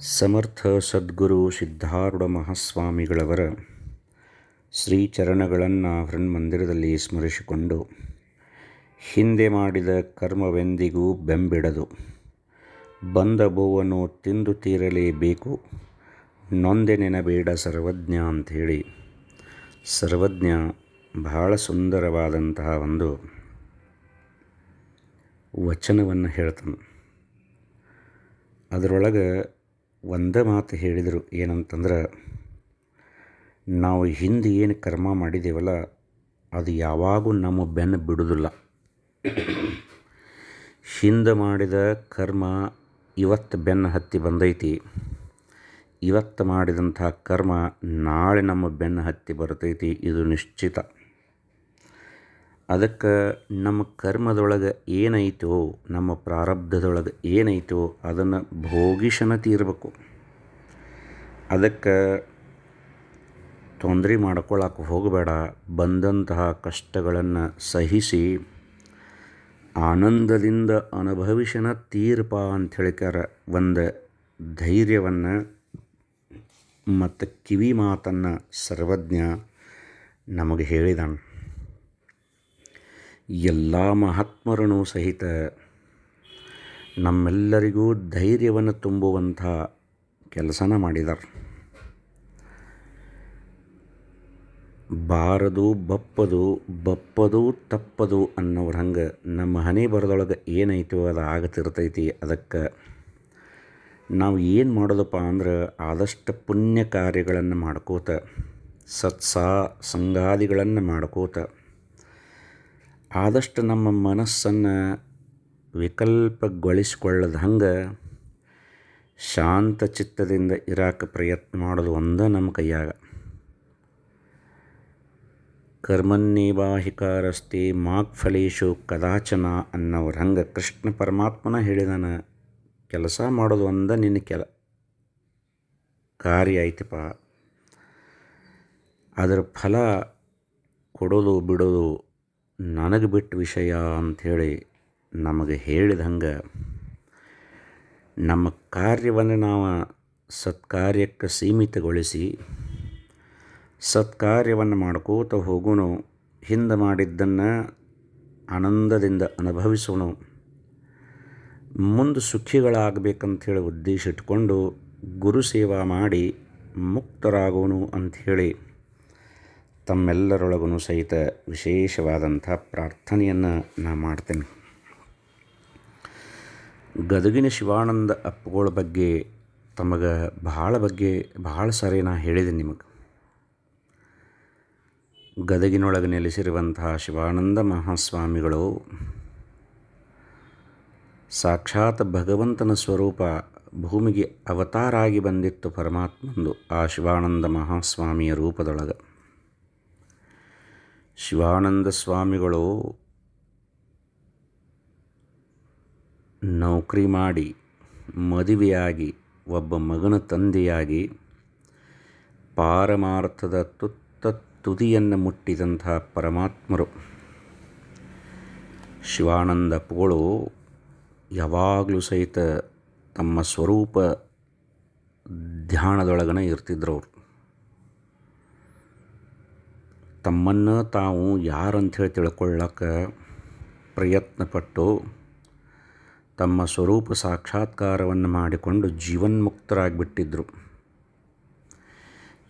ಸಮರ್ಥ ಸದ್ಗುರು ಸಿದ್ಧಾರೂಢ ಮಹಾಸ್ವಾಮಿಗಳವರ ಶ್ರೀಚರಣಗಳನ್ನು ಹೃನ್ಮಂದಿರದಲ್ಲಿ ಸ್ಮರಿಸಿಕೊಂಡು ಹಿಂದೆ ಮಾಡಿದ ಕರ್ಮವೆಂದಿಗೂ ಬೆಂಬಿಡದು. ಬಂದ ಬೋವನ್ನು ತಿಂದು ತೀರಲೇಬೇಕು. ನೊಂದೆ ನೆನಬೇಡ ಸರ್ವಜ್ಞ ಅಂಥೇಳಿ. ಸರ್ವಜ್ಞ ಬಹಳ ಸುಂದರವಾದಂತಹ ಒಂದು ವಚನವನ್ನು ಹೇಳ್ತಾನೆ. ಅದರೊಳಗೆ ಒಂದೇ ಮಾತು ಹೇಳಿದರು ಏನಂತಂದ್ರೆ, ನಾವು ಹಿಂದೆ ಏನು ಕರ್ಮ ಮಾಡಿದ್ದೇವಲ್ಲ ಅದು ಯಾವಾಗೂ ನಮ್ಮ ಬೆನ್ನು ಬಿಡುವುದಿಲ್ಲ ಹಿಂದೆ ಮಾಡಿದ ಕರ್ಮ ಇವತ್ತು ಬೆನ್ನು ಹತ್ತಿ ಬಂದೈತಿ. ಇವತ್ತು ಮಾಡಿದಂಥ ಕರ್ಮ ನಾಳೆ ನಮ್ಮ ಬೆನ್ನು ಹತ್ತಿ ಬರ್ತೈತಿ, ಇದು ನಿಶ್ಚಿತ. ಅದಕ್ಕೆ ನಮ್ಮ ಕರ್ಮದೊಳಗೆ ಏನೈತೋ, ನಮ್ಮ ಪ್ರಾರಬ್ಧದೊಳಗೆ ಏನೈತೋ ಅದನ್ನು ಭೋಗಿಶನ ತೀರಬೇಕು ಅದಕ್ಕೆ ತೊಂದರೆ ಮಾಡ್ಕೊಳ್ಳೋಕೆ ಹೋಗಬೇಡ. ಬಂದಂತಹ ಕಷ್ಟಗಳನ್ನು ಸಹಿಸಿ ಆನಂದದಿಂದ ಅನುಭವಿಸನ ತೀರ್ಪ ಅಂತ ಹೇಳಿಕಾರ ಒಂದು ಧೈರ್ಯವನ್ನು ಮತ್ತು ಕಿವಿ ಮಾತನ್ನು ಸರ್ವಜ್ಞ ನಮಗೆ ಹೇಳಿದಾನೆ. ಎಲ್ಲ ಮಹಾತ್ಮರನು ಸಹಿತ ನಮ್ಮೆಲ್ಲರಿಗೂ ಧೈರ್ಯವನ್ನು ತುಂಬುವಂಥ ಕೆಲಸನ ಮಾಡಿದರು. ಬಾರದು ಬಪ್ಪದು ಬಪ್ಪದು ತಪ್ಪದು ಅನ್ನೋರು ಹಂಗೆ ನಮ್ಮ ಹನಿ ಬರದೊಳಗೆ ಏನೈತೋ ಅದು ಆಗತಿರ್ತೈತಿ. ಅದಕ್ಕೆ ನಾವು ಏನು ಮಾಡೋದಪ್ಪ ಅಂದ್ರೆ ಆದಷ್ಟು ಪುಣ್ಯ ಕಾರ್ಯಗಳನ್ನು ಮಾಡ್ಕೋತ, ಸತ್ಸಾ ಸಂಗಾದಿಗಳನ್ನು ಮಾಡ್ಕೋತ ಆದಷ್ಟು ನಮ್ಮ ಮನಸ್ಸನ್ನು ವಿಕಲ್ಪಗೊಳಿಸ್ಕೊಳ್ಳದ ಹಂಗೆ ಶಾಂತ ಚಿತ್ತದಿಂದ ಇರಾಕ ಪ್ರಯತ್ನ ಮಾಡೋದು ಒಂದೇ ನಮ್ಮ ಕೈಯಾಗ. ಕರ್ಮನ್ನೇವಾಹಿಕಾರಸ್ತಿ ಮಾಕ್ ಫಲೇಶು ಕದಾಚನ ಅನ್ನೋರು ಹಂಗೆ ಕೃಷ್ಣ ಪರಮಾತ್ಮನ ಹೇಳಿದಾನ ಕೆಲಸ ಮಾಡೋದು ಒಂದ ನಿನ್ನ ಕೆಲ ಕಾರ್ಯ ಐತಪ್ಪ ಅದರ ಫಲ ಕೊಡೋದು ಬಿಡೋದು ನನಗೆ ಬಿಟ್ಟ ವಿಷಯ ಅಂಥೇಳಿ ನಮಗೆ ಹೇಳಿದ ಹಂಗೆ ನಮ್ಮ ಕಾರ್ಯವನ್ನು ನಾವು ಸತ್ಕಾರ್ಯಕ್ಕೆ ಸೀಮಿತಗೊಳಿಸಿ ಸತ್ಕಾರ್ಯವನ್ನು ಮಾಡ್ಕೋತ ಹೋಗೋಣ, ಹಿಂದೆ ಮಾಡಿದ್ದನ್ನು ಆನಂದದಿಂದ ಅನುಭವಿಸೋಣ, ಮುಂದೆ ಸುಖಿಗಳಾಗಬೇಕಂಥೇಳಿ ಉದ್ದೇಶ ಇಟ್ಕೊಂಡು ಗುರು ಸೇವಾ ಮಾಡಿ ಮುಕ್ತರಾಗೋನು ಅಂಥೇಳಿ ತಮ್ಮೆಲ್ಲರೊಳಗೂ ಸಹಿತ ವಿಶೇಷವಾದಂಥ ಪ್ರಾರ್ಥನೆಯನ್ನು ನಾ ಮಾಡ್ತೇನೆ. ಗದಗಿನ ಶಿವಾನಂದ ಅಪ್ಪಗಳ ಬಗ್ಗೆ, ತಮಗೆ ಭಾಳ ಬಗ್ಗೆ ಭಾಳ ಸಾರಿ ನಾ ಹೇಳಿದೆ ನಿಮಗೆ. ಗದಗಿನೊಳಗೆ ನೆಲೆಸಿರುವಂತಹ ಶಿವಾನಂದ ಮಹಾಸ್ವಾಮಿಗಳು ಸಾಕ್ಷಾತ್ ಭಗವಂತನ ಸ್ವರೂಪ ಭೂಮಿಗೆ ಅವತಾರಾಗಿ ಬಂದಿತ್ತು ಪರಮಾತ್ಮಂದು ಆ ಶಿವಾನಂದ ಮಹಾಸ್ವಾಮಿಯ ರೂಪದೊಳಗೆ. ಶಿವಾನಂದ ಸ್ವಾಮಿಗಳು ನೌಕರಿ ಮಾಡಿ ಮದುವೆಯಾಗಿ, ಒಬ್ಬ ಮಗನ ತಂದೆಯಾಗಿ ಪಾರಮಾರ್ಥದ ತುತ್ತ ತುದಿಯನ್ನು ಮುಟ್ಟಿದಂಥ ಪರಮಾತ್ಮರು. ಶಿವಾನಂದಪ್ಪಗಳು ಯಾವಾಗಲೂ ಸಹಿತ ತಮ್ಮ ಸ್ವರೂಪ ಧ್ಯಾನದೊಳಗನೆ ಇರ್ತಿದ್ರು ಅವರು. ತಮ್ಮನ್ನು ತಾವು ಯಾರಂಥೇಳಿ ತಿಳ್ಕೊಳ್ಳಕ್ಕೆ ಪ್ರಯತ್ನಪಟ್ಟು ತಮ್ಮ ಸ್ವರೂಪ ಸಾಕ್ಷಾತ್ಕಾರವನ್ನು ಮಾಡಿಕೊಂಡು ಜೀವನ್ಮುಕ್ತರಾಗಿಬಿಟ್ಟಿದ್ರು.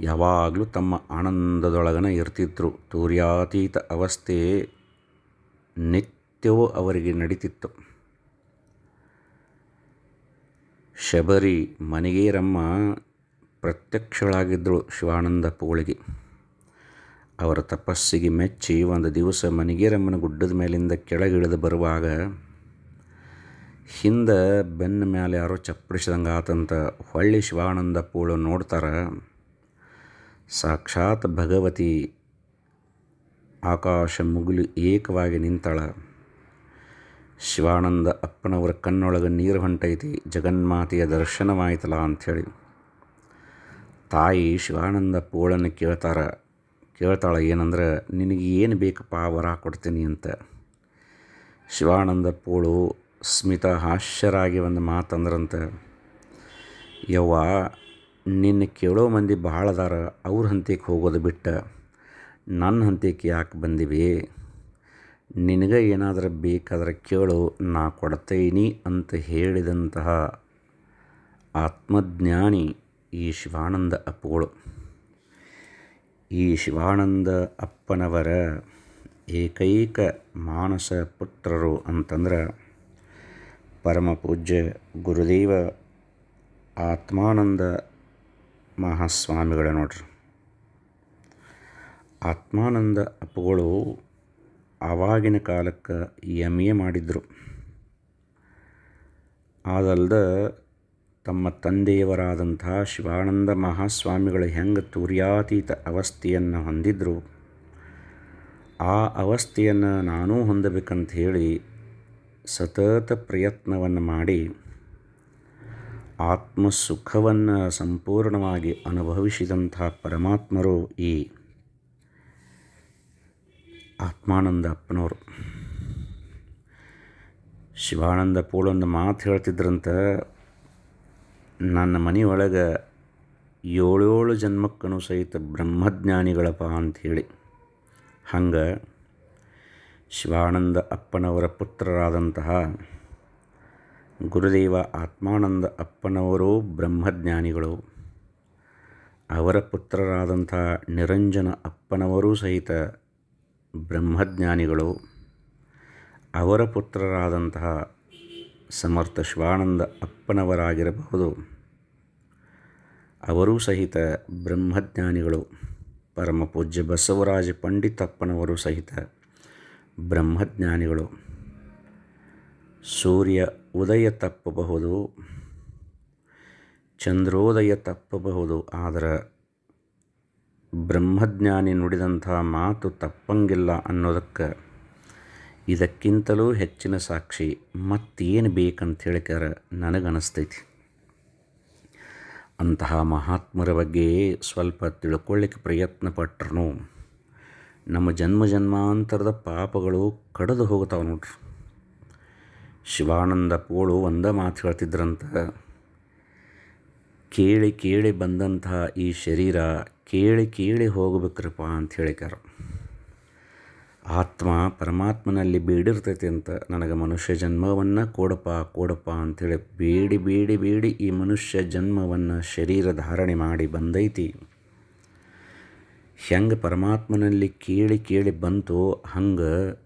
ಯಾವಾಗಲೂ ತಮ್ಮ ಆನಂದದೊಳಗನ ಇರ್ತಿದ್ರು. ತೂರ್ಯಾತೀತ ಅವಸ್ಥೆ ನಿತ್ಯವೂ ಅವರಿಗೆ ನಡೀತಿತ್ತು. ಶಬರಿ ಮನೆಗೇರಮ್ಮ ಪ್ರತ್ಯಕ್ಷಳಾಗಿದ್ದಳು ಶಿವಾನಂದಪ್ಪಗಳಿಗೆ ಅವರ ತಪಸ್ಸಿಗೆ ಮೆಚ್ಚಿ ಒಂದು ದಿವಸ ಮನಿಗೇರಮ್ಮನ ಗುಡ್ಡದ ಮೇಲಿಂದ ಕೆಳಗಿಳಿದು ಬರುವಾಗ, ಹಿಂದೆ ಬೆನ್ನ ಮೇಲೆ ಯಾರೋ ಚಪ್ಪಡಿಸಿದಂಗೆ ಆತಂತ ಹೊಳ್ಳಿ ಶಿವಾನಂದ ಪೂಳು ನೋಡ್ತಾರೆ, ಸಾಕ್ಷಾತ್ ಭಗವತಿ ಆಕಾಶ ಮುಗಿಲು ಏಕವಾಗಿ ನಿಂತಾಳ. ಶಿವಾನಂದ ಅಪ್ಪನವರ ಕಣ್ಣೊಳಗೆ ನೀರು ಹೊಂಟೈತಿ, ಜಗನ್ಮಾತೆಯ ದರ್ಶನವಾಯ್ತಲ್ಲ ಅಂಥೇಳಿ ತಾಯಿ ಶಿವಾನಂದ ಪೋಳನ್ನು ಕೇಳ್ತಾರೆ ಕೇಳ್ತಾಳೆ, ಏನಂದ್ರೆ ನಿನಗೆ ಏನು ಬೇಕಪ್ಪ ವರ ಕೊಡ್ತೀನಿ ಅಂತ. ಶಿವಾನಂದ ಪೋಳು, ಸ್ಮಿತ ಹಾಸ್ಯರಾಗಿ ಒಂದು ಮಾತಂದ್ರಂತೆ, ಯವ್ವ, ನಿನ್ನ ಕೇಳೋ ಮಂದಿ ಭಾಳ ಅದಾರ, ಅವ್ರ ಹಂತಕ್ಕೆ ಹೋಗೋದು ಬಿಟ್ಟು. ನನ್ನ ಹಂತಕ್ಕೆ ಯಾಕೆ ಬಂದಿವಿ? ನಿನಗೆ ಏನಾದರೂ ಬೇಕಾದ್ರೆ ಕೇಳು, ನಾ ಕೊಡ್ತೇನೆ ಅಂತ ಹೇಳಿದಂತಹ ಆತ್ಮಜ್ಞಾನಿ ಈ ಶಿವಾನಂದ ಅಪ್ಪುಗಳು ಈ ಶಿವಾನಂದ ಅಪ್ಪನವರ ಏಕೈಕ ಮಾನಸ ಪುತ್ರರು ಅಂತಂದ್ರೆ ಪರಮ ಪೂಜ್ಯ ಗುರುದೇವ ಆತ್ಮಾನಂದ ಮಹಾಸ್ವಾಮಿಗಳ ನೋಡ್ರಿ. ಆತ್ಮಾನಂದ ಅಪ್ಪಗಳು ಆವಾಗಿನ ಕಾಲಕ್ಕೆ ಎಂ ಎ ಮಾಡಿದರು. ಅದಲ್ದ ತಮ್ಮ ತಂದೆಯವರಾದಂಥ ಶಿವಾನಂದ ಮಹಾಸ್ವಾಮಿಗಳು ಹೆಂಗೆ ತುರ್ಯಾತೀತ ಅವಸ್ಥೆಯನ್ನು ಹೊಂದಿದ್ರು, ಆ ಅವಸ್ಥೆಯನ್ನು ನಾನೂ ಹೊಂದಬೇಕಂತ ಹೇಳಿ ಸತತ ಪ್ರಯತ್ನವನ್ನು ಮಾಡಿ ಆತ್ಮ ಸುಖವನ್ನು ಸಂಪೂರ್ಣವಾಗಿ ಅನುಭವಿಸಿದಂಥ ಪರಮಾತ್ಮರು ಈ ಆತ್ಮಾನಂದ ಅಪ್ಪನವರು ಶಿವಾನಂದ ಪೂಳೊಂದು ಮಾತು ಹೇಳ್ತಿದ್ರಂತ ನನ್ನ ಮನೆಯೊಳಗೆ ಏಳೇಳು ಜನ್ಮಕ್ಕೂ ಸಹಿತ ಬ್ರಹ್ಮಜ್ಞಾನಿಗಳಪ್ಪ ಅಂಥೇಳಿ. ಹಂಗೆ ಶಿವಾನಂದ ಅಪ್ಪನವರ ಪುತ್ರರಾದಂತಹ ಗುರುದೇವ ಆತ್ಮಾನಂದ ಅಪ್ಪನವರು ಬ್ರಹ್ಮಜ್ಞಾನಿಗಳು. ಅವರ ಪುತ್ರರಾದಂಥ ನಿರಂಜನ ಅಪ್ಪನವರೂ ಸಹಿತ ಬ್ರಹ್ಮಜ್ಞಾನಿಗಳು. ಅವರ ಪುತ್ರರಾದಂತಹ ಸಮರ್ಥ ಶಿವಾನಂದ ಅಪ್ಪನವರಾಗಿರಬಹುದು. ಅವರೂ ಸಹಿತ ಬ್ರಹ್ಮಜ್ಞಾನಿಗಳು ಪರಮ ಪೂಜ್ಯ ಬಸವರಾಜ ಪಂಡಿತಪ್ಪನವರು ಸಹಿತ ಬ್ರಹ್ಮಜ್ಞಾನಿಗಳು. ಸೂರ್ಯ ಉದಯ ತಪ್ಪಬಹುದು, ಚಂದ್ರೋದಯ ತಪ್ಪಬಹುದು, ಆದರೆ ಬ್ರಹ್ಮಜ್ಞಾನಿ ನುಡಿದಂಥ ಮಾತು ತಪ್ಪಂಗಿಲ್ಲ ಅನ್ನೋದಕ್ಕೆ ಇದಕ್ಕಿಂತಲೂ ಹೆಚ್ಚಿನ ಸಾಕ್ಷಿ ಮತ್ತೇನು ಬೇಕಂತ ಹೇಳಿಕರ ನನಗನ್ನಿಸ್ತೈತಿ ಅಂತಹ ಮಹಾತ್ಮರ ಬಗ್ಗೆ ಸ್ವಲ್ಪ ತಿಳ್ಕೊಳ್ಳಿಕ್ಕೆ ಪ್ರಯತ್ನ ಪಟ್ಟರು ನಮ್ಮ ಜನ್ಮ ಜನ್ಮಾಂತರದ ಪಾಪಗಳು ಕಡಿದು ಹೋಗ್ತಾವೆ ನೋಡ್ರಿ. ಶಿವಾನಂದ ಪೋಳು ಒಂದ ಮಾತು ಹೇಳ್ತಿದ್ರಂತ, ಕೇಳಿ ಕೇಳಿ ಬಂದಂತಹ ಈ ಶರೀರ ಕೇಳಿ ಕೇಳಿ ಹೋಗ್ಬೇಕ್ರಪ್ಪ ಅಂತ ಹೇಳಿಕಾರ ಆತ್ಮ ಪರಮಾತ್ಮನಲ್ಲಿ ಬೇಡಿರ್ತೈತಿ ಅಂತ ನನಗೆ ಮನುಷ್ಯ ಜನ್ಮವನ್ನು ಕೊಡಪ್ಪ ಕೊಡಪ್ಪ ಅಂಥೇಳಿ ಬೇಡಿ ಬೇಡಿ ಬೇಡಿ ಈ ಮನುಷ್ಯ ಜನ್ಮವನ್ನು ಶರೀರ ಧಾರಣೆ ಮಾಡಿ ಬಂದೈತಿ. ಹೆಂಗೆ ಪರಮಾತ್ಮನಲ್ಲಿ ಕೇಳಿ ಕೇಳಿ ಬಂತು ಹಂಗೆ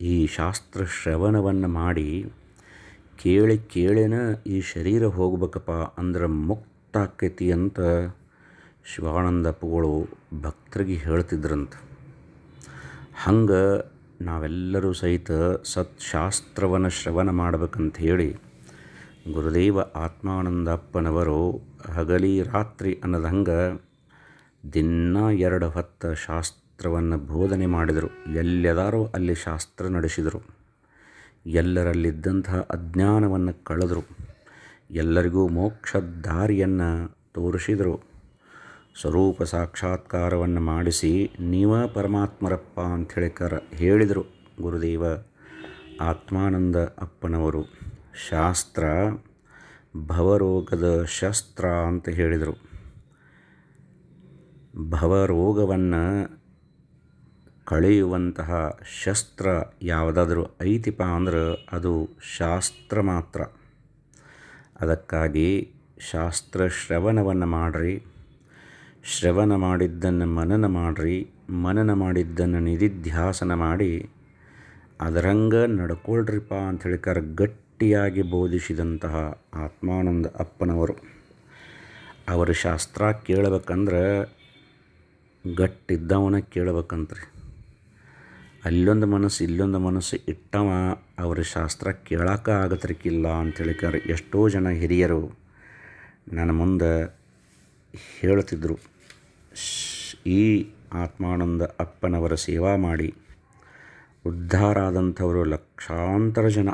ಈ ಶಾಸ್ತ್ರ ಶ್ರವಣವನ್ನು ಮಾಡಿ ಕೇಳಿ, ಕೇಳಿನ ಈ ಶರೀರ ಹೋಗ್ಬೇಕಪ್ಪ ಅಂದ್ರೆ ಮುಕ್ತ ಆಕೈತಿ ಅಂತ ಶಿವಾನಂದಪ್ಪಗಳು ಭಕ್ತರಿಗೆ ಹೇಳ್ತಿದ್ರಂತ. ಹಂಗೆ ನಾವೆಲ್ಲರೂ ಸಹಿತ ಸತ್ಶಾಸ್ತ್ರವನ್ನು ಶ್ರವಣ ಮಾಡ್ಬೇಕಂತ ಹೇಳಿ ಗುರುದೇವ ಆತ್ಮಾನಂದಪ್ಪನವರು ಹಗಲಿ ರಾತ್ರಿ ಅನ್ನೋದಂಗೆ ದಿನ ಎರಡು ಹೊತ್ತ ಶಾಸ್ತ್ರವನ್ನು ಬೋಧನೆ ಮಾಡಿದರು. ಎಲ್ಲೆದಾರೋ ಅಲ್ಲಿ ಶಾಸ್ತ್ರ ನಡೆಸಿದರು. ಎಲ್ಲರಲ್ಲಿದ್ದಂತಹ ಅಜ್ಞಾನವನ್ನು ಕಳೆದರು. ಎಲ್ಲರಿಗೂ ಮೋಕ್ಷ ದಾರಿಯನ್ನು ತೋರಿಸಿದರು. ಸ್ವರೂಪ ಸಾಕ್ಷಾತ್ಕಾರವನ್ನು ಮಾಡಿಸಿ ನೀವ ಪರಮಾತ್ಮರಪ್ಪ ಅಂಥೇಳಿ ಕರ ಹೇಳಿದರು ಗುರುದೇವ. ಆತ್ಮಾನಂದ ಅಪ್ಪನವರು. ಶಾಸ್ತ್ರ ಭವರೋಗದ ಶಸ್ತ್ರ ಅಂತ ಹೇಳಿದರು. ಭವರೋಗವನ್ನು ಕಳೆಯುವಂತಹ ಶಸ್ತ್ರ ಯಾವುದಾದ್ರೂ ಐತಿಪ ಅಂದ್ರೆ ಅದು ಶಾಸ್ತ್ರ ಮಾತ್ರ. ಅದಕ್ಕಾಗಿ ಶಾಸ್ತ್ರ ಶ್ರವಣವನ್ನು ಮಾಡಿರಿ. ಶ್ರವಣ ಮಾಡಿದ್ದನ್ನು ಮನನ ಮಾಡಿರಿ, ಮನನ ಮಾಡಿದ್ದನ್ನು ನಿಧಿಧ್ಯಾಸನ ಮಾಡಿ, ಅದರಂಗ ನಡ್ಕೊಳ್ರಿಪ್ಪ ಅಂತ ಹೇಳಿಕಾರ ಗಟ್ಟಿಯಾಗಿ ಬೋಧಿಸಿದಂತಹ ಆತ್ಮಾನಂದ ಅಪ್ಪನವರು. ಅವರ ಶಾಸ್ತ್ರ ಕೇಳಬೇಕಂದ್ರೆ ಗಟ್ಟಿದ್ದವನ ಕೇಳಬೇಕಂತ್ರಿ. ಅಲ್ಲೊಂದು ಮನಸ್ಸು, ಇಲ್ಲೊಂದು ಮನಸ್ಸು ಇಟ್ಟವ ಅವರ ಶಾಸ್ತ್ರ ಕೇಳೋಕೆ ಅಂತ ಹೇಳಿಕಾರ ಎಷ್ಟೋ ಜನ ಹಿರಿಯರು ನನ್ನ ಮುಂದೆ ಹೇಳ್ತಿದ್ರು ಈ ಆತ್ಮಾನಂದ ಅಪ್ಪನವರ ಸೇವಾ ಮಾಡಿ. ಉದ್ಧಾರ ಆದಂಥವರು ಲಕ್ಷಾಂತರ ಜನ.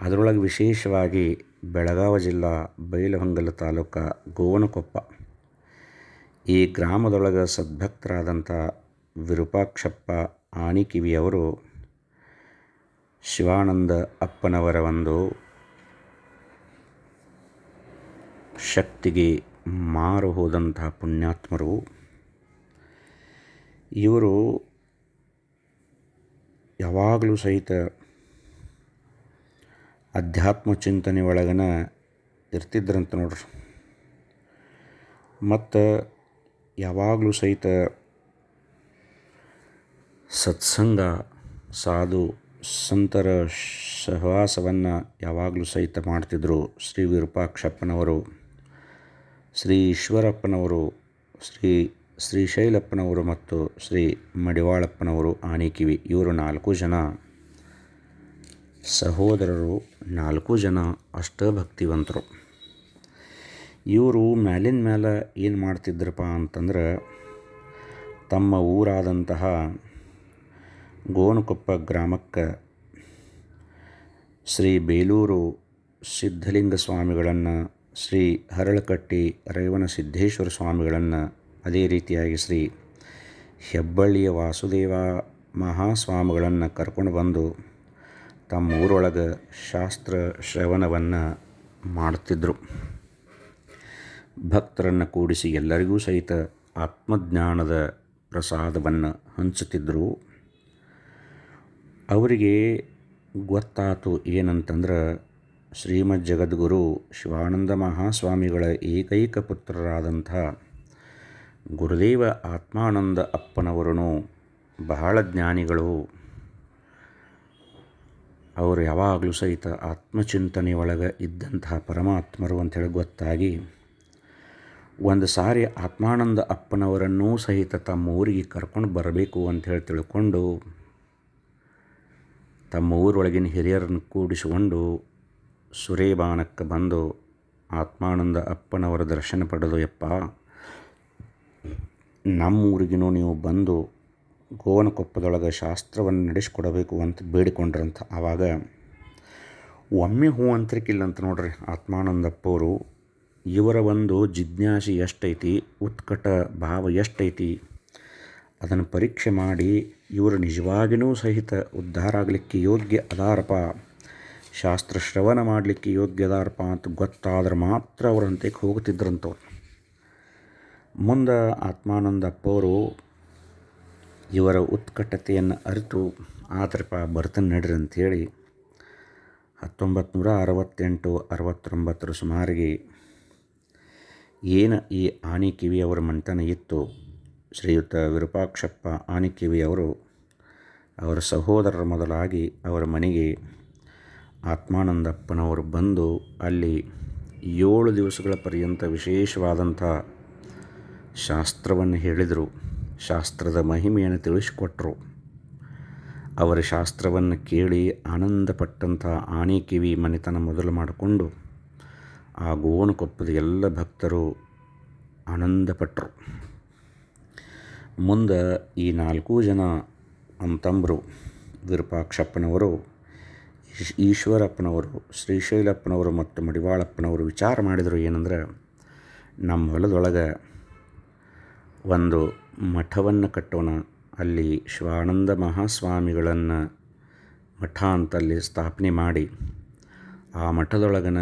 ಅದರೊಳಗೆ ವಿಶೇಷವಾಗಿ ಬೆಳಗಾವಿ ಜಿಲ್ಲಾ ಬೈಲಹೊಂಗಲ ತಾಲೂಕ ಗೋವನಕೊಪ್ಪ. ಈ ಗ್ರಾಮದೊಳಗೆ ಸದ್ಭಕ್ತರಾದಂಥ ವಿರೂಪಾಕ್ಷಪ್ಪ ಆಣಿಕಿವಿಯವರು ಶಿವಾನಂದ ಅಪ್ಪನವರ ಒಂದು ಶಕ್ತಿಗೆ ಮಾರು ಹೋದಂತಹ ಪುಣ್ಯಾತ್ಮರು, ಇವರು ಯಾವಾಗಲೂ ಸಹಿತ ಅಧ್ಯಾತ್ಮ ಚಿಂತನೆ ಒಳಗನ ಇರ್ತಿದ್ರಂತ ನೋಡ್ರಿ. ಮತ್ತು ಯಾವಾಗಲೂ ಸಹಿತ ಸತ್ಸಂಗ, ಸಾಧು, ಸಂತರ ಸಹವಾಸವನ್ನು ಯಾವಾಗಲೂ ಸಹಿತ ಮಾಡ್ತಿದ್ದರು ಶ್ರೀ ವಿರೂಪಾಕ್ಷಪ್ಪನವರು. ಶ್ರೀ ಈಶ್ವರಪ್ಪನವರು ಶ್ರೀ ಶ್ರೀಶೈಲಪ್ಪನವರು ಮತ್ತು ಶ್ರೀ ಮಡಿವಾಳಪ್ಪನವರು ಆಣಿಕಿವಿ ಇವರು ನಾಲ್ಕು ಜನ. ಸಹೋದರರು ನಾಲ್ಕು ಜನ ಅಷ್ಟಭಕ್ತಿವಂತರು. ಇವರು ಮ್ಯಾಲಿನ ಮೇಲೆ ಏನು ಮಾಡ್ತಿದ್ರಪ್ಪ ಅಂತಂದ್ರೆ, ತಮ್ಮ ಊರಾದಂತಹ ಗೋನುಕೊಪ್ಪ ಗ್ರಾಮಕ್ಕೆ ಶ್ರೀ ಬೇಲೂರು ಸಿದ್ಧಲಿಂಗ ಸ್ವಾಮಿಗಳನ್ನು ಶ್ರೀ ಹರಳಕಟ್ಟಿ ರೇವನ ಸಿದ್ದೇಶ್ವರ ಸ್ವಾಮಿಗಳನ್ನು ಅದೇ ರೀತಿಯಾಗಿ ಶ್ರೀ ಹೆಬ್ಬಳ್ಳಿಯ ವಾಸುದೇವ ಮಹಾಸ್ವಾಮಿಗಳನ್ನು ಕರ್ಕೊಂಡು ಬಂದು ತಮ್ಮ ಊರೊಳಗೆ ಶಾಸ್ತ್ರ ಶ್ರವಣವನ್ನು ಮಾಡ್ತಿದ್ದರು ಭಕ್ತರನ್ನು ಕೂಡಿಸಿ ಎಲ್ಲರಿಗೂ ಸಹಿತ ಆತ್ಮಜ್ಞಾನದ ಪ್ರಸಾದವನ್ನು ಹಂಚುತ್ತಿದ್ದರು ಅವರಿಗೆ ಗೊತ್ತಾತು ಏನಂತಂದ್ರೆ ಶ್ರೀಮದ್ ಜಗದ್ಗುರು ಶಿವಾನಂದ ಮಹಾಸ್ವಾಮಿಗಳ ಏಕೈಕ ಪುತ್ರರಾದಂಥ ಗುರುದೇವ ಆತ್ಮಾನಂದ ಅಪ್ಪನವರನು ಬಹಳ ಜ್ಞಾನಿಗಳು. ಅವರು ಯಾವಾಗಲೂ ಸಹಿತ ಆತ್ಮಚಿಂತನೆ ಒಳಗೆ ಇದ್ದಂತಹ ಪರಮಾತ್ಮರು ಅಂಥೇಳಿ ಗೊತ್ತಾಗಿ, ಒಂದು ಸಾರಿ ಆತ್ಮಾನಂದ ಅಪ್ಪನವರನ್ನೂ ಸಹಿತ ತಮ್ಮ ಊರಿಗೆ ಕರ್ಕೊಂಡು ಬರಬೇಕು ಅಂಥೇಳಿ ತಿಳ್ಕೊಂಡು ತಮ್ಮ ಊರೊಳಗಿನ ಹಿರಿಯರನ್ನು ಕೂಡಿಸಿಕೊಂಡು ಸುರೇಬಾನಕ್ಕೆ ಬಂದು ಆತ್ಮಾನಂದ ಅಪ್ಪನವರ ದರ್ಶನ ಪಡೆದು, ಯಪ್ಪ ನಮ್ಮ ಊರಿಗೂ ನೀವು ಬಂದು ಗೋವನಕೊಪ್ಪದೊಳಗೆ ಶಾಸ್ತ್ರವನ್ನು ನಡೆಸಿಕೊಡಬೇಕು ಅಂತ ಬೇಡಿಕೊಂಡ್ರಂತ. ಆವಾಗ, ಒಮ್ಮೆ ಹೂ ಅಂತರಿಕಿಲ್ಲ ಅಂತ ನೋಡ್ರಿ, ಆತ್ಮಾನಂದಪ್ಪವರು, ಇವರ ಒಂದು ಜಿಜ್ಞಾಸೆ ಎಷ್ಟೈತಿ, ಉತ್ಕಟ ಭಾವ ಎಷ್ಟೈತಿ, ಅದನ್ನು ಪರೀಕ್ಷೆ ಮಾಡಿ ಇವರು ನಿಜವಾಗಿಯೂ ಸಹಿತ ಉದ್ಧಾರ ಆಗಲಿಕ್ಕೆ ಯೋಗ್ಯ ಅದಾರಪ್ಪ. ಶಾಸ್ತ್ರ ಶ್ರವಣ ಮಾಡಲಿಕ್ಕೆ ಯೋಗ್ಯದಾರಪ್ಪ ಅಂತ ಗೊತ್ತಾದ್ರೆ ಮಾತ್ರ ಅವರಂತೆಗೆ ಹೋಗ್ತಿದ್ರಂತವ್ರು. ಮುಂದೆ ಆತ್ಮಾನಂದಪ್ಪವರು ಇವರ ಉತ್ಕಟತೆಯನ್ನು ಅರಿತು, ಆದ್ರಪ್ಪ ಬರ್ತನ್ ನಡ್ರಿ ಅಂಥೇಳಿ ಹತ್ತೊಂಬತ್ತು ನೂರ ಅರವತ್ತೆಂಟು, ಅರವತ್ತೊಂಬತ್ತರ ಸುಮಾರಿಗೆ ಏನು ಈ ಆನಿಕಿವಿ ಅವರ ಮಂಟನ ಇತ್ತು, ಶ್ರೀಯುತ ವಿರೂಪಾಕ್ಷಪ್ಪ ಆನಿಕಿವಿ ಅವರು, ಅವರ ಸಹೋದರರ ಮೊದಲಾಗಿ ಅವರ ಮನೆಗೆ ಆತ್ಮಾನಂದಪ್ಪನವರು ಬಂದು ಅಲ್ಲಿ ಏಳು ದಿವಸಗಳ ಪರ್ಯಂತ ವಿಶೇಷವಾದಂಥ ಶಾಸ್ತ್ರವನ್ನು ಹೇಳಿದರು. ಶಾಸ್ತ್ರದ ಮಹಿಮೆಯನ್ನು ತಿಳಿಸಿಕೊಟ್ರು. ಅವರ ಶಾಸ್ತ್ರವನ್ನು ಕೇಳಿ ಆನಂದಪಟ್ಟಂಥ ಆಣಿಕಿವಿ ಮನೆತನ ಮೊದಲು ಮಾಡಿಕೊಂಡು ಆ ಗೋವನಕೊಪ್ಪದ ಎಲ್ಲ ಭಕ್ತರು ಆನಂದಪಟ್ಟರು ಮುಂದೆ ಈ ನಾಲ್ಕು ಜನ ಅಂತಂಬರು ವಿರೂಪಾಕ್ಷಪ್ಪನವರು ಈಶ್ವರಪ್ಪನವರು, ಶ್ರೀಶೈಲಪ್ಪನವರು ಮತ್ತು ಮಡಿವಾಳಪ್ಪನವರು ವಿಚಾರ ಮಾಡಿದರು ಏನಂದ್ರೆ ನಮ್ಮ ಹೊಲದೊಳಗೆ ಒಂದು ಮಠವನ್ನು ಕಟ್ಟೋಣ, ಅಲ್ಲಿ ಶಿವಾನಂದ ಮಹಾಸ್ವಾಮಿಗಳನ್ನು ಮಠ ಅಂತಲ್ಲಿ ಸ್ಥಾಪನೆ ಮಾಡಿ, ಆ ಮಠದೊಳಗನ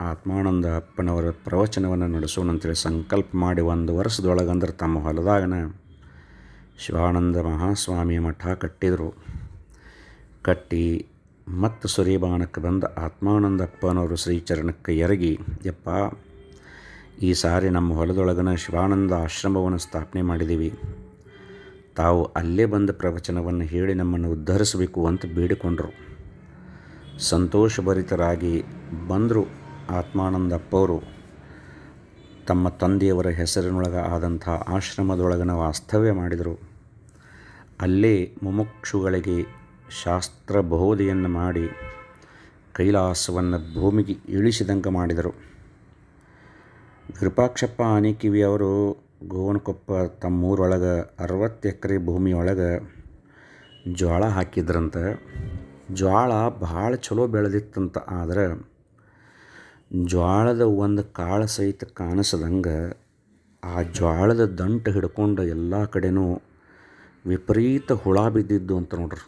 ಆತ್ಮಾನಂದ ಅಪ್ಪನವರ ಪ್ರವಚನವನ್ನು ನಡೆಸೋಣ ಅಂತೇಳಿ ಸಂಕಲ್ಪ ಮಾಡಿ ಒಂದು ವರ್ಷದೊಳಗಂದ್ರೆ ತಮ್ಮ ಹೊಲದಾಗನ ಶಿವಾನಂದ ಮಹಾಸ್ವಾಮಿಯ ಮಠ ಕಟ್ಟಿದರು. ಕಟ್ಟಿ ಮತ್ತು ಸುರೇಬಾನಕ್ಕೆ ಬಂದ ಆತ್ಮಾನಂದಪ್ಪನವರು ಶ್ರೀಚರಣಕ್ಕೆ ಎರಗಿ, ಯಪ್ಪ, ಈ ಸಾರಿ ನಮ್ಮ ಹೊಲದೊಳಗನ ಶಿವಾನಂದ ಆಶ್ರಮವನ್ನು ಸ್ಥಾಪನೆ ಮಾಡಿದ್ದೀವಿ ತಾವು ಅಲ್ಲೇ ಬಂದ ಪ್ರವಚನವನ್ನು ಹೇಳಿ ನಮ್ಮನ್ನು ಉದ್ಧರಿಸಬೇಕು ಅಂತ ಬೇಡಿಕೊಂಡರು. ಸಂತೋಷಭರಿತರಾಗಿ ಬಂದರು ಆತ್ಮಾನಂದಪ್ಪವರು. ತಮ್ಮ ತಂದೆಯವರ ಹೆಸರಿನೊಳಗೆ ಆದಂಥ ಆಶ್ರಮದೊಳಗನ ವಾಸ್ತವ್ಯ ಮಾಡಿದರು. ಅಲ್ಲೇ ಮುಮುಕ್ಷುಗಳಿಗೆ ಶಾಸ್ತ್ರ ಬೋಧೆಯನ್ನು ಮಾಡಿ ಕೈಲಾಸವನ್ನು ಭೂಮಿಗೆ ಇಳಿಸಿದಂಗೆ ಮಾಡಿದರು. ವಿರೂಪಾಕ್ಷಪ್ಪ ಆನೆಕಿವಿ ಅವರು ಗೋವನಕೊಪ್ಪ ತಮ್ಮೂರೊಳಗೆ ಅರವತ್ತು ಎಕರೆ ಭೂಮಿಯೊಳಗೆ ಜ್ವಾಳ ಹಾಕಿದ್ರಂತೆ. ಜ್ವಾಳ ಭಾಳ ಚಲೋ ಬೆಳೆದಿತ್ತಂತ, ಆದರೆ ಜ್ವಾಳದ ಒಂದು ಕಾಳು ಸಹಿತ ಕಾಣಿಸದಂಗೆ ಆ ಜ್ವಾಳದ ದಂಟು ಹಿಡ್ಕೊಂಡು ಎಲ್ಲ ಕಡೆನೂ ವಿಪರೀತ ಹುಳ ಬಿದ್ದಿದ್ದು ಅಂತ ನೋಡ್ರಿ.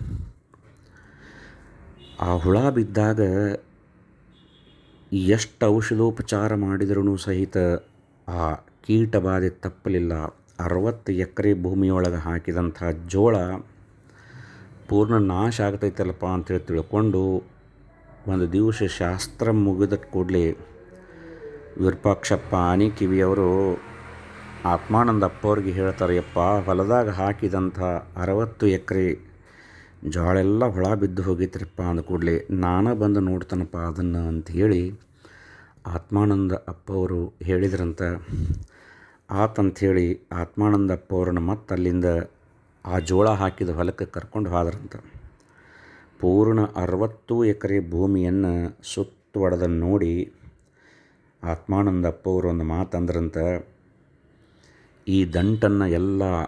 ಆ ಹುಳ ಬಿದ್ದಾಗ ಎಷ್ಟು ಔಷಧೋಪಚಾರ ಮಾಡಿದ್ರೂ ಸಹಿತ ಆ ಕೀಟ ಬಾಧೆ ತಪ್ಪಲಿಲ್ಲ. ಅರವತ್ತು ಎಕರೆ ಭೂಮಿಯೊಳಗೆ ಹಾಕಿದಂಥ ಜೋಳ ಪೂರ್ಣ ನಾಶ ಆಗ್ತೈತಲ್ಲಪ್ಪ ಅಂತೇಳಿ ತಿಳ್ಕೊಂಡು ಒಂದು ದಿವಸ ಶಾಸ್ತ್ರ ಮುಗಿದ ಕೂಡಲೇ ವಿರೂಪಾಕ್ಷಪ್ಪ ಆನಿಕಿವಿಯವರು ಆತ್ಮಾನಂದಪ್ಪ ಅವ್ರಿಗೆ ಹೇಳ್ತಾರೆ, ಯಪ್ಪ, ಹೊಲದಾಗ ಹಾಕಿದಂಥ ಅರವತ್ತು ಎಕರೆ ಜೋಳೆಲ್ಲ ಹುಳ ಬಿದ್ದು ಹೋಗೈತ್ರಿಪ್ಪ ಅಂದ ಕೂಡಲೇ ನಾನು ಬಂದು ನೋಡ್ತಾನಪ್ಪ ಅದನ್ನು ಅಂತ ಹೇಳಿ ಆತ್ಮಾನಂದ ಅಪ್ಪ ಅವರು ಹೇಳಿದ್ರಂತ. ಆತಂಥೇಳಿ ಆತ್ಮಾನಂದ ಅಪ್ಪವ್ರನ್ನ ಮತ್ತೆ ಅಲ್ಲಿಂದ ಆ ಜೋಳ ಹಾಕಿದ ಹೊಲಕ್ಕೆ ಕರ್ಕೊಂಡು ಹೋದ್ರಂತ. ಪೂರ್ಣ ಅರವತ್ತು ಎಕರೆ ಭೂಮಿಯನ್ನು ಸುತ್ತುವಡೆದ ನೋಡಿ ಆತ್ಮಾನಂದ ಅಪ್ಪ ಅವರು ಒಂದು ಮಾತಂದ್ರಂತ ಈ ದಂಟನ್ನು ಎಲ್ಲ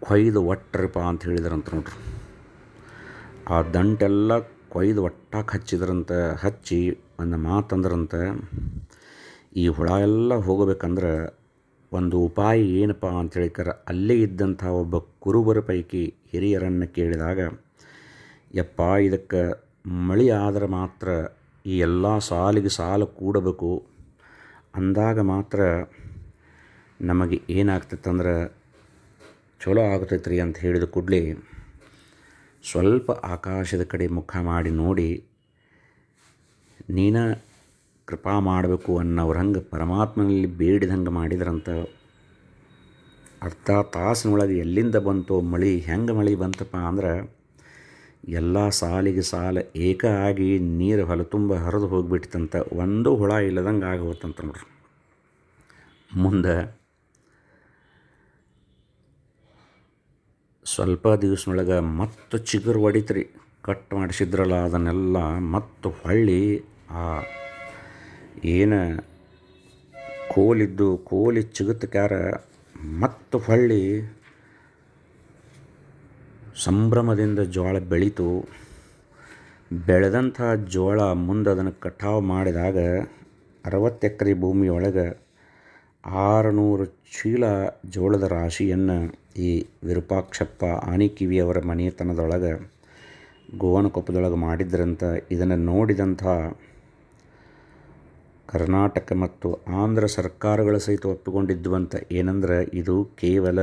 ಕೊಯ್ದು ಒಟ್ಟರಪ್ಪ ಅಂತ ಹೇಳಿದ್ರಂತ ನೋಡ್ರಿ. ಆ ದಂಟೆಲ್ಲ ಕೊಯ್ದು ಒಟ್ಟಾಗಿ ಹಚ್ಚಿದ್ರಂತ, ಹಚ್ಚಿ ಒಂದು ಮಾತಂದ್ರಂತ ಈ ಹುಳ ಎಲ್ಲ ಹೋಗಬೇಕಂದ್ರೆ ಒಂದು ಉಪಾಯ ಏನಪ್ಪ ಅಂತ ಹೇಳಿಕರ ಅಲ್ಲೇ ಇದ್ದಂಥ ಒಬ್ಬ ಕುರುಬರ ಪೈಕಿ ಹಿರಿಯರನ್ನು ಕೇಳಿದಾಗ, ಯಪ್ಪ ಇದಕ್ಕೆ ಮಳೆ ಆದರೆ ಮಾತ್ರ ಈ ಎಲ್ಲ ಸಾಲಿಗೆ ಸಾಲು ಕೂಡಬೇಕು. ಅಂದಾಗ ಮಾತ್ರ ನಮಗೆ ಏನಾಗ್ತೈತಂದ್ರೆ ಚಲೋ ಆಗ್ತೈತ್ರಿ ಅಂತ ಹೇಳಿದ ಕೂಡಲೇ ಸ್ವಲ್ಪ ಆಕಾಶದ ಕಡೆ ಮುಖ ಮಾಡಿ ನೋಡಿ, ನೀನ ಕೃಪಾ ಮಾಡಬೇಕು ಅನ್ನೋರು ಹಂಗೆ ಪರಮಾತ್ಮನಲ್ಲಿ ಬೇಡಿದಂಗೆ ಮಾಡಿದ್ರಂತ ಅರ್ಧ ತಾಸಿನೊಳಗೆ ಎಲ್ಲಿಂದ ಬಂತೋ ಮಳೆ, ಹೆಂಗೆ ಮಳೆ ಬಂತಪ್ಪ ಅಂದ್ರೆ, ಎಲ್ಲ ಸಾಲಿಗೆ ಸಾಲ ಏಕ ಆಗಿ ನೀರು ಹೊಲ ತುಂಬ ಹರಿದು ಹೋಗಿಬಿಟ್ಟಿತಂತ, ಒಂದು ಹುಳ ಇಲ್ಲದಂಗೆ ಆಗೋತಂತ ನೋಡ್ರಿ. ಮುಂದೆ ಸ್ವಲ್ಪ ದಿವ್ಸನೊಳಗೆ ಮತ್ತು ಚಿಗುರು ಹೊಡಿತ್ರಿ. ಕಟ್ ಮಾಡಿಸಿದ್ರಲ್ಲ ಅದನ್ನೆಲ್ಲ ಮತ್ತು ಹೊಳ್ಳಿ ಆ ಏನು ಕೋಲಿದ್ದು ಕೋಲಿ ಚಿಗುತ್ತಕ್ಯಾರ ಮತ್ತು ಹೊಳ್ಳಿ ಸಂಭ್ರಮದಿಂದ ಜೋಳ ಬೆಳೀತು. ಬೆಳೆದಂಥ ಜೋಳ ಮುಂದೆ ಅದನ್ನು ಕಟಾವು ಮಾಡಿದಾಗ ಅರವತ್ತು ಎಕರೆ ಭೂಮಿಯೊಳಗೆ ಆರುನೂರು ಚೀಲ ಜೋಳದ ರಾಶಿಯನ್ನು ಈ ವಿರೂಪಾಕ್ಷಪ್ಪ ಆನಿಕಿವಿಯವರ ಮನೆತನದೊಳಗೆ ಗೋವನಕೊಪ್ಪದೊಳಗೆ ಮಾಡಿದ್ರಂತ ಇದನ್ನು ನೋಡಿದಂಥ ಕರ್ನಾಟಕ ಮತ್ತು ಆಂಧ್ರ ಸರ್ಕಾರಗಳು ಸಹಿತ ಒಪ್ಪಿಕೊಂಡಿದ್ವಂತ ಏನಂದ್ರೆ ಇದು ಕೇವಲ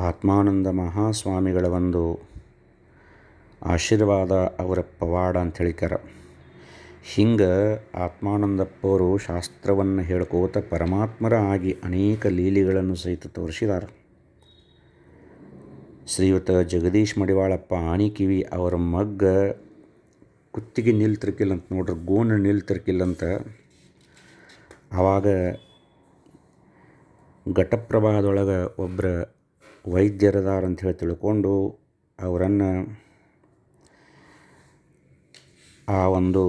ಆತ್ಮಾನಂದ ಮಹಾಸ್ವಾಮಿಗಳ ಒಂದು ಆಶೀರ್ವಾದ ಅವರ ಪವಾಡ ಅಂತ ಹೇಳಿಕಾರ ಹಿಂಗೆ ಆತ್ಮಾನಂದಪ್ಪವರು ಶಾಸ್ತ್ರವನ್ನು ಹೇಳ್ಕೋತ ಪರಮಾತ್ಮರ ಆಗಿ ಅನೇಕ ಲೀಲೆಗಳನ್ನು ಸಹಿತ ತೋರಿಸಿದ್ದಾರೆ ಶ್ರೀಯುತ ಜಗದೀಶ್ ಮಡಿವಾಳಪ್ಪ ಆಣಿಕಿವಿ ಅವರ ಮಗ್ಗ ಕುತ್ತಿಗೆ ನಿಲ್ತಿರ್ಕಿಲ್ಲ ಅಂತ ನೋಡ್ರಿ ಗೋಣ ನಿಲ್ತಿರ್ಕಿಲ್ಲ ಅಂತ. ಆವಾಗ ಘಟಪ್ರಭಾದೊಳಗೆ ಒಬ್ಬರ ವೈದ್ಯರದಾರ ಅಂತ ಹೇಳಿ ತಿಳ್ಕೊಂಡು ಅವರನ್ನು ಆ ಒಂದು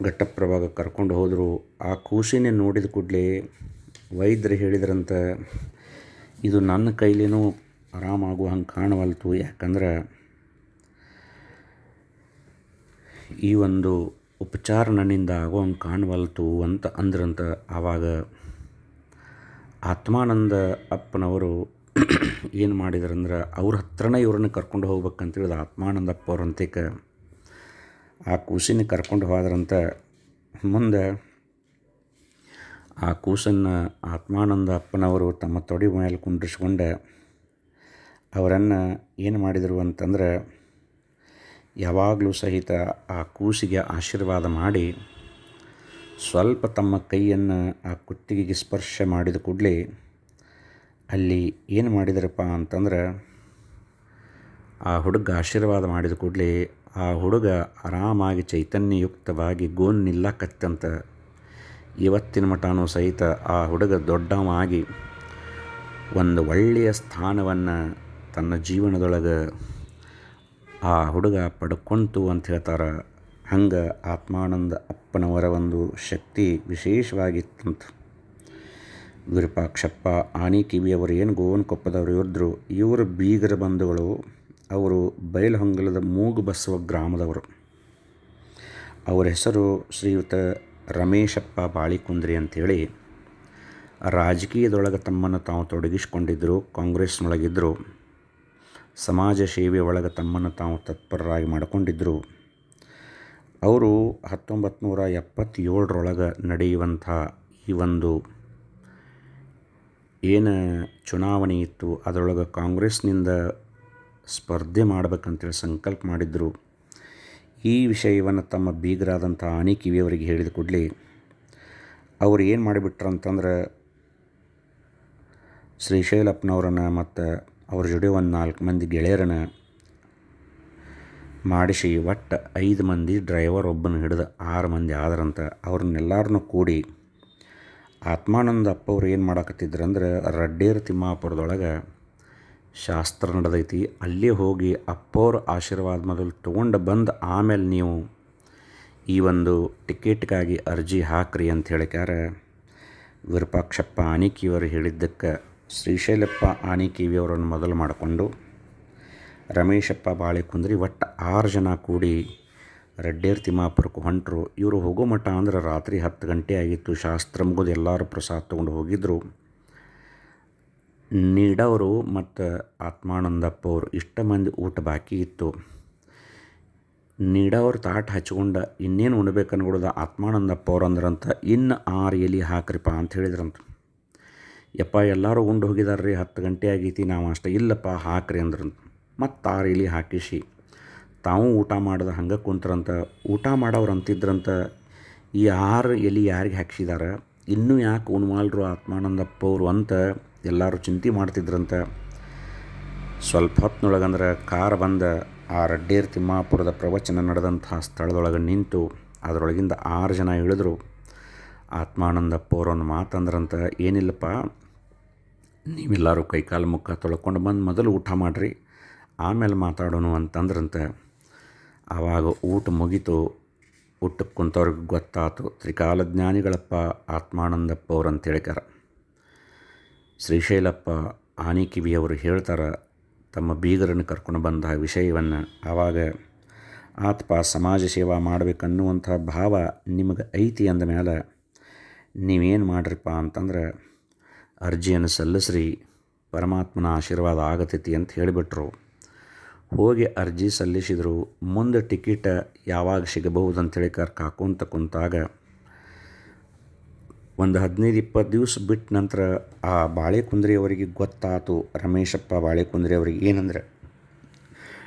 ಘಟ್ಟಪ್ರಭಾಗ ಕರ್ಕೊಂಡು ಹೋದರು. ಆ ಕೂಸಿನೇ ನೋಡಿದ ಕೂಡಲೇ ವೈದ್ಯರು ಹೇಳಿದ್ರಂತ, ಇದು ನನ್ನ ಕೈಲೇನೂ ಆರಾಮಾಗುವ ಹಂಗೆ ಕಾಣವಲ್ತು. ಯಾಕಂದ್ರೆ ಈ ಒಂದು ಉಪಚಾರ ನನ್ನಿಂದ ಆಗೋ ಹಂಗೆ ಕಾಣವಲ್ತು ಅಂತ ಅಂದ್ರಂತ ಆವಾಗ ಆತ್ಮಾನಂದ ಅಪ್ಪನವರು ಏನು ಮಾಡಿದ್ರಂದ್ರೆ ಅವ್ರ ಹತ್ರನೇ ಇವ್ರನ್ನ ಕರ್ಕೊಂಡು ಹೋಗ್ಬೇಕಂತೇಳಿದ ಆತ್ಮಾನಂದಪ್ಪ ಅವ್ರ ಅಂತಿಕ ಆ ಕೂಸಿನ ಕರ್ಕೊಂಡು ಹೋದ್ರಂತ ಮುಂದೆ ಆ ಕೂಸನ್ನು ಆತ್ಮಾನಂದ ಅಪ್ಪನವರು ತಮ್ಮ ತೊಡಿ ಮೇಲೆ ಕುಂಡ್ರಿಸ್ಕೊಂಡೆ. ಅವರನ್ನು ಏನು ಮಾಡಿದರು ಅಂತಂದ್ರೆ, ಯಾವಾಗಲೂ ಸಹಿತ ಆ ಕೂಸಿಗೆ ಆಶೀರ್ವಾದ ಮಾಡಿ, ಸ್ವಲ್ಪ ತಮ್ಮ ಕೈಯನ್ನು ಆ ಕುತ್ತಿಗೆಗೆ ಸ್ಪರ್ಶ ಮಾಡಿದ ಕೂಡಲೇ, ಅಲ್ಲಿ ಏನು ಮಾಡಿದರಪ್ಪ ಅಂತಂದ್ರೆ, ಆ ಹುಡುಗ ಆಶೀರ್ವಾದ ಮಾಡಿದ ಕೂಡಲೇ, ಆ ಹುಡುಗ ಆರಾಮಾಗಿ ಚೈತನ್ಯಯುಕ್ತವಾಗಿ ಗೋನ್ ನಿಲ್ಲಕತ್ತಂತ, ಇವತ್ತಿನ ಮಠನೂ ಸಹಿತ ಆ ಹುಡುಗ ದೊಡ್ಡವಾಗಿ ಒಂದು ಒಳ್ಳೆಯ ಸ್ಥಾನವನ್ನು ತನ್ನ ಜೀವನದೊಳಗೆ ಆ ಹುಡುಗ ಪಡ್ಕೊಂತು ಅಂತ ಹೇಳ್ತಾರೆ. ಹಂಗೆ ಆತ್ಮಾನಂದ ಅಪ್ಪನವರ ಒಂದು ಶಕ್ತಿ ವಿಶೇಷವಾಗಿತ್ತಂತ. ವಿರೂಪಾಕ್ಷಪ್ಪ ಆನಿಕಿವಿಯವರು ಏನು ಗೋವನ್ಕೊಪ್ಪದವರು ಇವ್ರದ್ರು, ಇವರು ಬೀಗರ ಬಂಧುಗಳು, ಅವರು ಬೈಲಹೊಂಗಲದ ಮೂಗು ಬಸವ ಗ್ರಾಮದವರು. ಅವರ ಹೆಸರು ಶ್ರೀಯುತ ರಮೇಶಪ್ಪ ಬಾಳಿಕುಂದ್ರಿ ಅಂಥೇಳಿ ರಾಜಕೀಯದೊಳಗೆ ತಮ್ಮನ್ನು ತಾವು ತೊಡಗಿಸ್ಕೊಂಡಿದ್ದರು ಕಾಂಗ್ರೆಸ್ನೊಳಗಿದ್ದರು ಸಮಾಜ ಸೇವೆ ಒಳಗೆ ತಮ್ಮನ್ನು ತಾವು ತತ್ಪರರಾಗಿ ಮಾಡಿಕೊಂಡಿದ್ದರು ಅವರು ಹತ್ತೊಂಬತ್ತು ನೂರ ಎಪ್ಪತ್ತೇಳರೊಳಗೆ ನಡೆಯುವಂಥ ಈ ಒಂದು ಏನು ಚುನಾವಣೆ ಇತ್ತು, ಅದರೊಳಗೆ ಕಾಂಗ್ರೆಸ್ನಿಂದ ಸ್ಪರ್ಧೆ ಮಾಡಬೇಕಂತೇಳಿ ಸಂಕಲ್ಪ ಮಾಡಿದ್ದರು ಈ ವಿಷಯವನ್ನು ತಮ್ಮ ಬೀಗರಾದಂಥ ಆನಿ ಕಿವಿಯವರಿಗೆ ಹೇಳಿದ ಕೂಡಲೇ ಅವ್ರು ಏನು ಮಾಡಿಬಿಟ್ರು ಅಂತಂದ್ರೆ ಶ್ರೀಶೈಲಪ್ಪನವ್ರನ್ನ ಮತ್ತು ಅವ್ರ ಜೋಡಿ ಒಂದು ನಾಲ್ಕು ಮಂದಿ ಗೆಳೆಯರನ್ನ ಮಾಡಿಸಿ ಒಟ್ಟು ಐದು ಮಂದಿ ಡ್ರೈವರ್ ಒಬ್ಬನ ಹಿಡಿದು ಆರು ಮಂದಿ ಆದ್ರಂತ ಅವ್ರನ್ನೆಲ್ಲರನ್ನೂ ಕೂಡಿ ಆತ್ಮಾನಂದ ಅಪ್ಪ ಅವ್ರು ಏನು ಮಾಡಾಕತ್ತಿದ್ರು ಅಂದ್ರೆ ರಡ್ಡೇರ್ ತಿಮ್ಮಾಪುರದೊಳಗೆ ಶಾಸ್ತ್ರ ನಡೆದೈತಿ. ಅಲ್ಲಿ ಹೋಗಿ ಅಪ್ಪವ್ರ ಆಶೀರ್ವಾದ ಮೊದಲು ತೊಗೊಂಡು ಬಂದು ಆಮೇಲೆ ನೀವು ಈ ಒಂದು ಟಿಕೆಟ್ಗಾಗಿ ಅರ್ಜಿ ಹಾಕ್ರಿ ಅಂತ ಹೇಳಿಕ್ಯಾರ ವಿರೂಪಾಕ್ಷಪ್ಪ ಆನಿಕಿಯವರು ಹೇಳಿದ್ದಕ್ಕೆ ಶ್ರೀಶೈಲಪ್ಪ ಆನಿಕಿವಿಯವರನ್ನು ಮೊದಲು ಮಾಡಿಕೊಂಡು ರಮೇಶಪ್ಪ ಬಾಳೆಕುಂದ್ರಿ ಒಟ್ಟು ಆರು ಜನ ಕೂಡಿ ರೆಡ್ಡೇರ್, ತಿಮ್ಮಾಪುರಕ್ಕೆ ಹೊಂಟರು. ಇವರು ಹೋಗೋ ಮಠ ಅಂದ್ರೆ ರಾತ್ರಿ ಹತ್ತು ಗಂಟೆ ಆಗಿತ್ತು. ಶಾಸ್ತ್ರ ಮುಗಿದು ಎಲ್ಲರೂ ಪ್ರಸಾದ ತೊಗೊಂಡು ಹೋಗಿದ್ದರು ನೀಡವರು ಮತ್ತು ಆತ್ಮಾನಂದಪ್ಪ ಅವರು ಇಷ್ಟು ಮಂದಿ ಊಟ ಬಾಕಿ ಇತ್ತು. ನೀಡವರು ತಾಟ್ ಹಚ್ಕೊಂಡು ಇನ್ನೇನು ಉಣ್ಬೇಕು ಅನ್ಕೊಡೋದು ಆತ್ಮಾನಂದಪ್ಪ ಅವ್ರು ಅಂದ್ರಂತ, ಇನ್ನು ಆರು ಎಲಿ ಹಾಕ್ರಿಪ್ಪ ಅಂತ ಹೇಳಿದ್ರಂತ. ಯಪ್ಪ, ಎಲ್ಲರೂ ಉಂಡು ಹೋಗಿದಾರೆ ರೀ ಹತ್ತು ಗಂಟೆ ಆಗೈತಿ, ನಾವು ಅಷ್ಟೇ. ಇಲ್ಲಪ್ಪ, ಹಾಕ್ರಿ ಅಂದ್ರೆ. ಮತ್ತು ಆರು ಎಲೆ ಹಾಕಿಸಿ. ತಾವು ಊಟ ಮಾಡ್ದೆ ಹಂಗೆ ಕುಂತ್ರಂತ, ಊಟ ಮಾಡೋರು ಅಂತಿದ್ರಂತ, ಈ ಆರು ಎಲೆ ಯಾರಿಗೆ ಹಾಕ್ಸಿದಾರ? ಇನ್ನೂ ಯಾಕೆ ಉನ್ವಾಲ್ರು ಆತ್ಮಾನಂದಪ್ಪ ಅವರು ಅಂತ ಎಲ್ಲರೂ ಚಿಂತೆ ಮಾಡ್ತಿದ್ರಂತ. ಸ್ವಲ್ಪ ಹೊತ್ತಿನೊಳಗಂದ್ರೆ ಕಾರ್ ಬಂದ, ಆ ರಡ್ಡೇರ್ ತಿಮ್ಮಾಪುರದ ಪ್ರವಚನ ನಡೆದಂಥ ಸ್ಥಳದೊಳಗೆ ನಿಂತು, ಅದರೊಳಗಿಂದ ಆರು ಜನ ಇಳಿದ್ರು. ಆತ್ಮಾನಂದಪ್ಪ ಅವರೊಂದು ಮಾತಂದ್ರಂತ, ಏನಿಲ್ಲಪ್ಪ ನೀವೆಲ್ಲರೂ ಕೈಕಾಲು ಮುಖ ತೊಳ್ಕೊಂಡು ಬಂದು ಮೊದಲು ಊಟ ಮಾಡಿರಿ. ಆಮೇಲೆ ಮಾತಾಡೋಣ ಅಂತಂದ್ರಂತೆ. ಆವಾಗ ಊಟ ಮುಗೀತು. ಊಟಕ್ಕೆ ಕುಂತವ್ರಿಗೆ ಗೊತ್ತಾತು. ತ್ರಿಕಾಲಜ್ಞಾನಿಗಳಪ್ಪ ಆತ್ಮಾನಂದಪ್ಪ ಅವ್ರು ಅಂತ ಹೇಳ್ಯಾರ ಶ್ರೀಶೈಲಪ್ಪ, ಆನಿಕಿವಿಯವರು ಹೇಳ್ತಾರೆ, ತಮ್ಮ ಬೀಗರನ್ನು ಕರ್ಕೊಂಡು ಬಂದ ವಿಷಯವನ್ನು. ಆವಾಗ, ಆತ್ಪ ಸಮಾಜ ಸೇವಾ ಮಾಡಬೇಕನ್ನುವಂಥ ಭಾವ ನಿಮಗೆ ಐತಿ ಅಂದ ಮೇಲೆ ನೀವೇನು ಮಾಡ್ರಿಪ್ಪ ಅಂತಂದ್ರೆ ಅರ್ಜಿಯನ್ನು ಸಲ್ಲಿಸ್ರಿ, ಪರಮಾತ್ಮನ ಆಶೀರ್ವಾದ ಆಗತೈತಿ ಅಂತ ಹೇಳಿಬಿಟ್ರು. ಹೋಗಿ ಅರ್ಜಿ ಸಲ್ಲಿಸಿದರು, ಮುಂದೆ ಟಿಕೆಟ್ ಯಾವಾಗ ಸಿಗಬಹುದು ಅಂತೇಳಿ ಕರ್ ಕಾಕೊಂತ ಕುಂತಾಗ, ಒಂದು ಹದಿನೈದು ಇಪ್ಪತ್ತು ದಿವಸ ಬಿಟ್ಟ ನಂತರ ಆ ಬಾಳೆಕುಂದ್ರಿ ಅವರಿಗೆ ಗೊತ್ತಾತು, ರಮೇಶಪ್ಪ ಬಾಳೆಕುಂದ್ರಿ ಅವರಿಗೆ ಏನಂದ್ರೆ,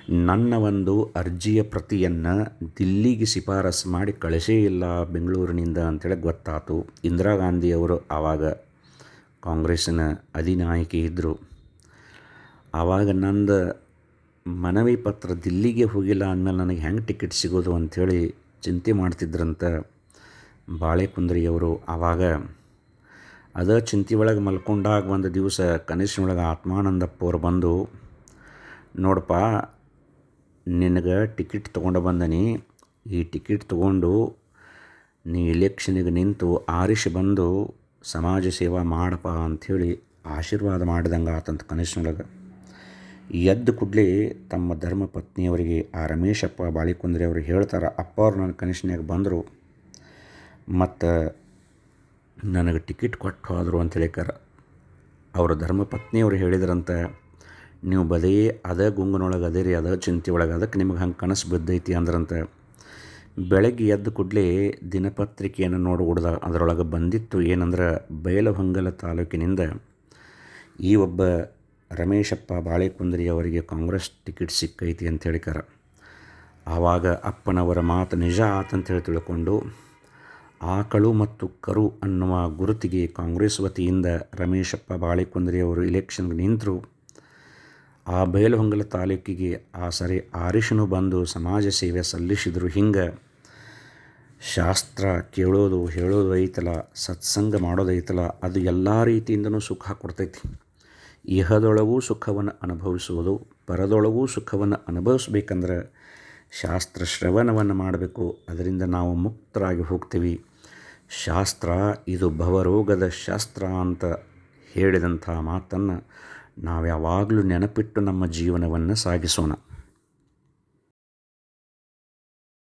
ನನ್ನ ಒಂದು ಅರ್ಜಿಯ ಪ್ರತಿಯನ್ನು ದಿಲ್ಲಿಗೆ ಶಿಫಾರಸು ಮಾಡಿ ಕಳಿಸೇ ಇಲ್ಲ ಬೆಂಗಳೂರಿನಿಂದ ಅಂತೇಳಿ ಗೊತ್ತಾತು. ಇಂದಿರಾ ಗಾಂಧಿಯವರು ಆವಾಗ ಕಾಂಗ್ರೆಸ್ಸಿನ ಅಧಿನಾಯಕಿ ಇದ್ದರು ಆವಾಗ ನಂದು ಮನವಿ ಪತ್ರ ದಿಲ್ಲಿಗೆ ಹೋಗಿಲ್ಲ ಅಂದಮೇಲೆ ನನಗೆ ಹೆಂಗೆ ಟಿಕೆಟ್ ಸಿಗೋದು ಅಂಥೇಳಿ ಚಿಂತೆ ಮಾಡ್ತಿದ್ರಂತ ಬಾಳೆಕುಂದ್ರಿಯವರು ಆವಾಗ ಅದ ಚಿಂತೆ ಒಳಗೆ ಮಲ್ಕೊಂಡಾಗ ಒಂದು ದಿವಸ ಕನಸಿನೊಳಗೆ ಆತ್ಮಾನಂದಪ್ಪವ್ರು ಬಂದು, ನೋಡಪ್ಪ, ನಿನಗೆ ಟಿಕೆಟ್ ತೊಗೊಂಡು ಬಂದನಿ. ಈ ಟಿಕೆಟ್ ತೊಗೊಂಡು ನೀ ಇಲೆಕ್ಷನಿಗೆ ನಿಂತು ಆರಿಸಿ ಬಂದು ಸಮಾಜ ಸೇವಾ ಮಾಡಪ್ಪ ಅಂಥೇಳಿ ಆಶೀರ್ವಾದ ಮಾಡಿದಂಗೆ ಆತಂತ ಕನಸಿನೊಳಗೆ. ಎದ್ದು ಕೂಡಲೇ ತಮ್ಮ ಧರ್ಮ ಪತ್ನಿಯವರಿಗೆ ಆ ರಮೇಶಪ್ಪ ಬಾಳಿಕುಂದ್ರಿ ಅವರು ಹೇಳ್ತಾರೆ, ಅಪ್ಪ ಅವ್ರು ನನ್ನ ಕನಸಿನಾಗ ಬಂದರು, ಮತ್ತು ನನಗೆ ಟಿಕೆಟ್ ಕೊಟ್ಟು ಹೋದರು ಅಂತ ಹೇಳಿಕಾರ ಅವರ ಧರ್ಮ ಪತ್ನಿಯವರು ಹೇಳಿದ್ರಂತ, ನೀವು ಬದೇ ಅದ ಗುಂಗನೊಳಗೆ ಅದೇ ರೀ ಅದೇ ಚಿಂತೆ ಒಳಗೆ ಅದಕ್ಕೆ ನಿಮಗೆ ಹಂಗೆ ಕನಸು ಬಿದ್ದೈತಿ ಅಂದ್ರಂತ ಬೆಳಗ್ಗೆ ಎದ್ದ ಕೂಡಲೇ ದಿನಪತ್ರಿಕೆಯನ್ನು ನೋಡಿಬಿಡ್ದ ಅದರೊಳಗೆ ಬಂದಿತ್ತು. ಏನಂದ್ರೆ ಬೈಲಹೊಂಗಲ ತಾಲೂಕಿನಿಂದ ಈ ಒಬ್ಬ ರಮೇಶಪ್ಪ ಬಾಳೆಕುಂದ್ರಿ ಅವರಿಗೆ ಕಾಂಗ್ರೆಸ್ ಟಿಕೆಟ್ ಸಿಕ್ಕೈತಿ ಅಂತ ಹೇಳಿಕಾರ ಆವಾಗ ಅಪ್ಪನವರ ಮಾತು ನಿಜ ಆತಂತೇಳಿ ತಿಳ್ಕೊಂಡು, ಆಕಳು ಮತ್ತು ಕರು ಅನ್ನುವ ಗುರುತಿಗೆ ಕಾಂಗ್ರೆಸ್ ವತಿಯಿಂದ ರಮೇಶಪ್ಪ ಬಾಳೆಕುಂದ್ರಿ ಅವರು ಇಲೆಕ್ಷನ್ಗೆ ನಿಂತರು. ಆ ಬಯಲುಹೊಂಗಲ ತಾಲೂಕಿಗೆ ಆ ಸರಿ ಆರಿಷನು ಬಂದು ಸಮಾಜ ಸೇವೆ ಸಲ್ಲಿಸಿದರು ಹಿಂಗೆ. ಶಾಸ್ತ್ರ ಕೇಳೋದು, ಹೇಳೋದು ಐತಲ್ಲ ಸತ್ಸಂಗ ಮಾಡೋದೈತಲ್ಲ ಅದು ಎಲ್ಲ ರೀತಿಯಿಂದನೂ ಸುಖ ಕೊಡ್ತೈತಿ. ಇಹದೊಳಗೂ ಸುಖವನ್ನು ಅನುಭವಿಸುವುದು, ಪರದೊಳಗೂ ಸುಖವನ್ನು ಅನುಭವಿಸ್ಬೇಕಂದ್ರೆ ಶಾಸ್ತ್ರ ಶ್ರವಣವನ್ನು ಮಾಡಬೇಕು, ಅದರಿಂದ ನಾವು ಮುಕ್ತರಾಗಿ ಹೋಗ್ತೀವಿ. ಶಾಸ್ತ್ರ ಇದು ಭವರೋಗದ ಶಾಸ್ತ್ರ ಅಂತ ಹೇಳಿದಂಥ ಮಾತನ್ನು ನಾವು ಯಾವಾಗಲೂ ನೆನಪಿಟ್ಟು ನಮ್ಮ ಜೀವನವನ್ನು ಸಾಗಿಸೋಣ.